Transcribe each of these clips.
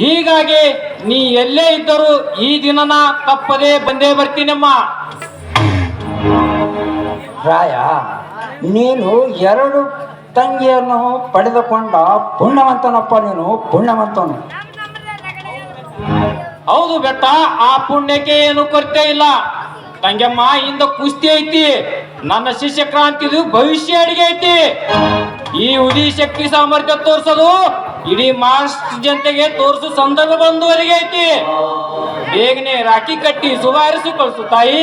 ಹೀಗಾಗಿ ನೀ ಎಲ್ಲೇ ಇದ್ದರೂ ಈ ದಿನನ ತಪ್ಪದೇ ಬಂದೇ ಬರ್ತೀನಮ್ಮ. ರಾಯ ನೀನು ಎರಡು ತಂಗಿಯನ್ನು ಪಡೆದುಕೊಂಡ ಪುಣ್ಯವಂತನಪ್ಪ ನೀನು ಪುಣ್ಯವಂತನು. ಹೌದು ಬೆಟ್ಟ ಆ ಪುಣ್ಯಕ್ಕೆ ಏನು ಕೊರತೆ ಇಲ್ಲ. ತಂಗಮ್ಮ ಇಂದ ಕುಸ್ತಿ ಐತಿ. ನನ್ನ ಶಿಷ್ಯ ಕ್ರಾಂತಿದು ಭವಿಷ್ಯ ಅಡಿಗೆ ಐತಿ. ಈ ಉದಿ ಶಕ್ತಿ ಸಾಮರ್ಥ್ಯ ತೋರ್ಸೋದು ಇಡೀ ಮಾಸ್ಟ್ ಜನತೆಗೆ ತೋರಿಸು ಸಂದರ್ಭ ಬಂದುವರೆಗೆ ಐತಿ. ಬೇಗನೆ ರಾಖಿ ಕಟ್ಟಿ ಸುಧಾರಿಸಿ ಕಳಿಸು ತಾಯಿ.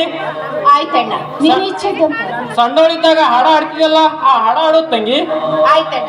ಆಯ್ತಣ್ಣ ನೀನ್ ಇಚ್ಛೆದಂತ ಸಣ್ಣವಳಿದ್ದಾಗ ಹಾಡ ಹಾಡ್ತಿದಲ್ಲ ಆ ಹಾಡ ಹಾಡೋದು ತಂಗಿ. ಆಯ್ತಣ್ಣ.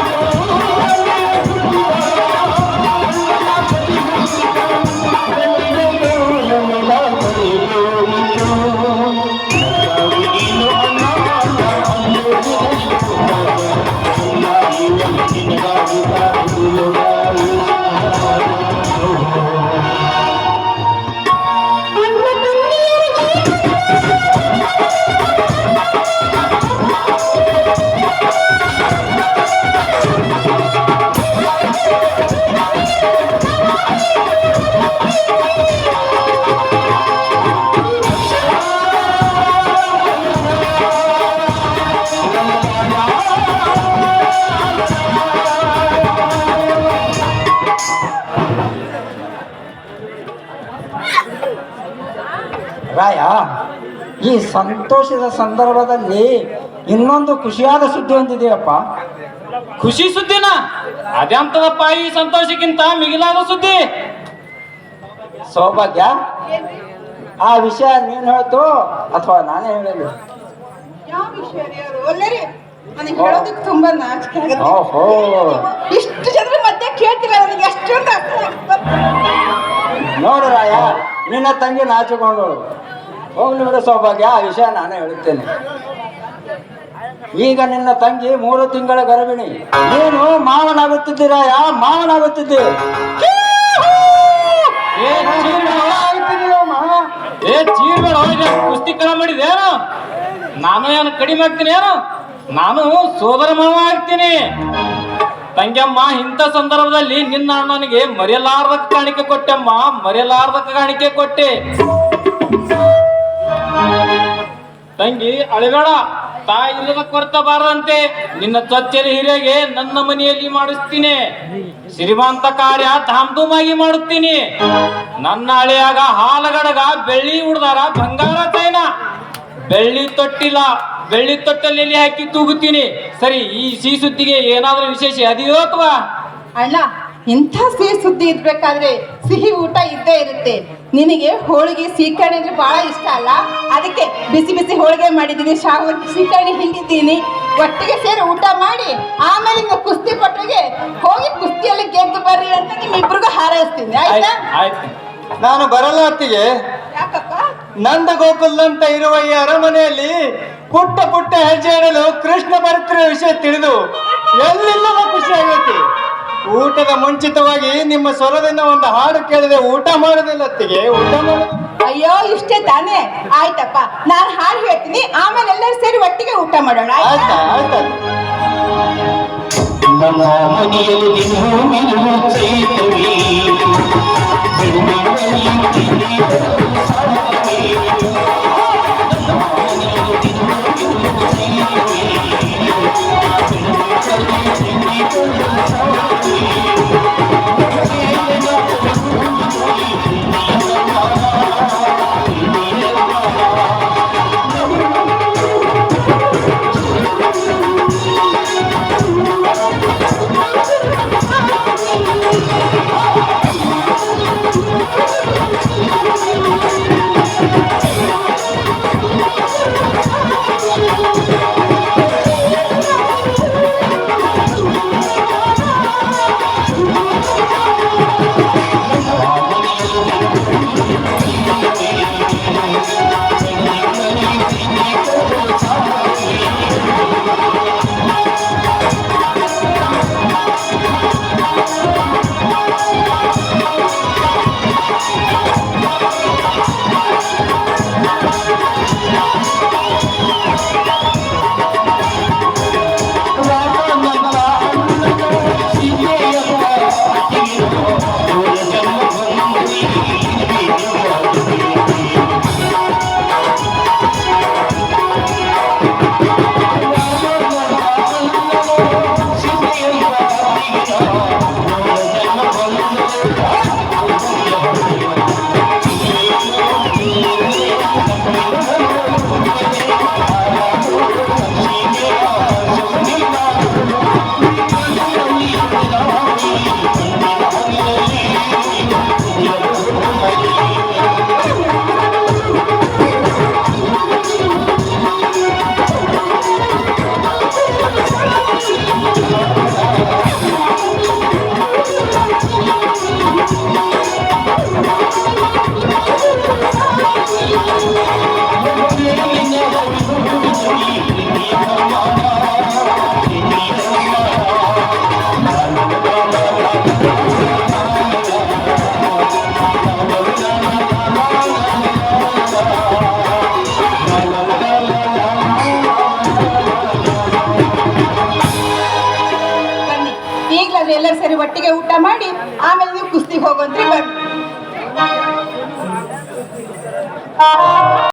ರಾಯ ಈ ಸಂತೋಷದ ಸಂದರ್ಭದಲ್ಲಿ ಇನ್ನೊಂದು ಖುಷಿಯಾದ ಸುದ್ದಿ ಹೊಂದಿದೆಯಪ್ಪ ಖುಷಿ ಸುದ್ದಿನ? ಅದೆಂತದಪ್ಪ ಈ ಸಂತೋಷಕ್ಕಿಂತ ಮಿಗಿಲಾದ ಸುದ್ದಿ? ಸೌಭಾಗ್ಯ. ಆ ವಿಷಯ ನೀನು ಹೇಳ್ತು ಅಥವಾ ನಾನೇ ಹೇಳಲಿ? ತುಂಬಾ ನಾಚಿಕೆ ಆಗುತ್ತೆ. ಓಹೋ. ಇಷ್ಟು ಜನರ ಮಧ್ಯೆ ಕೇಳ್ತಿಲ್ಲ ನನಗೆ. ಎಷ್ಟೊಂದು ನೋಡ್ರ ನಿನ್ನ ತಂಗಿ ನಾಚಿಕೊಂಡು ಹೋಗಿ ನಿಮಗೆ ಸೌಭಾಗ್ಯ ಆ ವಿಷಯ ನಾನೇ ಹೇಳುತ್ತೇನೆ. ಈಗ ನಿನ್ನ ತಂಗಿ ಮೂರು ತಿಂಗಳ ಗರ್ಭಿಣಿ. ನೀನು ಮಾವನಾಗುತ್ತಿದ್ದೀರಾ ಯಾ ಮಾವನಾಗುತ್ತಿದ್ದಿ ಏ ಚೀರ್ಬೇಡ ಕುಸ್ತಿ ಮಾಡಿದೇನು ನಾನು ಏನು ಕಡಿಮೆ ಆಗ್ತೀನಿ ಏನು? ನಾನು ಸೋದರ ಮಾವ ಆಗ್ತೀನಿ. ತಂಗ್ಯಮ್ಮ, ಇಂಥ ಸಂದರ್ಭದಲ್ಲಿ ನಿನ್ನ ಅಣ್ಣನಿಗೆ ಮರೆಯಲಾರದ ಕಾಣಿಕೆ ಕೊಟ್ಟೆಮ್ಮ, ಮರೆಯಲಾರದ ಕಾಣಿಕೆ ಕೊಟ್ಟೆ. ತಂಗಿ, ಅಳಬೇಡ, ತಾಯಿ ಇಲ್ಲದ ಕೊರತ ಬಾರದಂತೆ ನಿನ್ನ ಚೊಚ್ಚಲ ಹಿರಿಯಗೆ ನನ್ನ ಮನೆಯಲ್ಲಿ ಮಾಡಿಸ್ತೀನಿ. ಶ್ರೀಮಂತ ಕಾರ್ಯ ಧಾಮ್ಧೂಮಾಗಿ ಮಾಡುತ್ತೀನಿ. ನನ್ನ ಹಳೆಯಾಗ ಹಾಲಗಡಗ ಬೆಳ್ಳಿ ಉಡ್ದಾರ ಬಂಗಾರ ಚೈನ. ಬೆಳ್ಳಿ ತೊಟ್ಟಿಲ್ಲ. ಬೆಳ್ಳಿ ತೊಟ್ಟಲ್ಲಿ ಹಾಕಿ ತೂಗುತ್ತೀನಿ. ಸರಿ ಈ ಸಿಹಿ ಸುದ್ದಿಗೆ ಏನಾದ್ರೂ ವಿಶೇಷ ಅದೆಯೋ ಅಥವಾ? ಅಣ್ಣ ಇಂಥ ಸಿಹಿ ಸುದ್ದಿ ಇರ್ಬೇಕಾದ್ರೆ ಸಿಹಿ ಊಟ ಇದ್ದೇ ಇರುತ್ತೆ. ನಿನಗೆ ಹೋಳಿಗೆ ಸೀಕರಣೆ ಅಂದ್ರೆ ಬಹಳ ಇಷ್ಟ ಅಲ್ಲ? ಅದಕ್ಕೆ ಬಿಸಿ ಬಿಸಿ ಹೋಳಿಗೆ ಮಾಡಿದ್ದೀನಿ ಶಾವ ಸೀಕರಣೆ ಹಿಂಡಿದ್ದೀನಿ. ಒಟ್ಟಿಗೆ ಸೇರಿ ಊಟ ಮಾಡಿ ಆಮೇಲೆ ನಿಮ್ಮ ಕುಸ್ತಿ ಪಟ್ಟಿಗೆ ಹೋಗಿ ಕುಸ್ತಿಯಲ್ಲಿ ಗೆದ್ದು ಬರ್ರಿ ಅಂತ ನಿಮ್ಮಿಬ್ರಿಗೂ ಹಾರೈಸ್ತೀನಿ. ಆಯ್ತಾ? ಆಯ್ತು ನಾನು ಬರಲ್ಲ ಅತ್ತಿಗೆ ಯಾಕಪ್ಪ? ನಂದ ಗೋಕುಲ್ ಅಂತ ಇರುವ ಈ ಅರಮನೆಯಲ್ಲಿ ಪುಟ್ಟ ಪುಟ್ಟ ಹೆಜ್ಜೆ ಇಡಲು ಕೃಷ್ಣ ಬರುತ್ತಿರುವ ವಿಷಯ ತಿಳಿದು ಎಲ್ಲೆಲ್ಲವ ಖುಷಿ ಆಗೈತಿ? ಊಟದ ಮುಂಚಿತವಾಗಿ ನಿಮ್ಮ ಸ್ವರದಿಂದ ಒಂದು ಹಾಡು ಕೇಳಿದೆ ಊಟ ಮಾಡೋದಿಲ್ಲ ಅತ್ತಿಗೆ ಊಟ ಮಾಡೋದು ಅಯ್ಯೋ ಇಷ್ಟೇ ತಾನೇ. ಆಯ್ತಪ್ಪ ನಾನು ಹಾಡು ಹೇಳ್ತೀನಿ ಆಮೇಲೆ ಎಲ್ಲರೂ ಸೇರಿ ಒಟ್ಟಿಗೆ ಊಟ ಮಾಡೋಣ ಆಯ್ತಾ? ಆಯ್ತಾ ನಮ್ಮ ಮನೆಯಲ್ಲಿ ಎಲ್ಲರೂ ಸೇರಿ ಒಟ್ಟಿಗೆ ಊಟ ಮಾಡಿ ಆಮೇಲೆ ನೀವು ಕುಸ್ತಿಗೆ ಹೋಗೋಂತ್ರಿ ಬರ್ರಿ.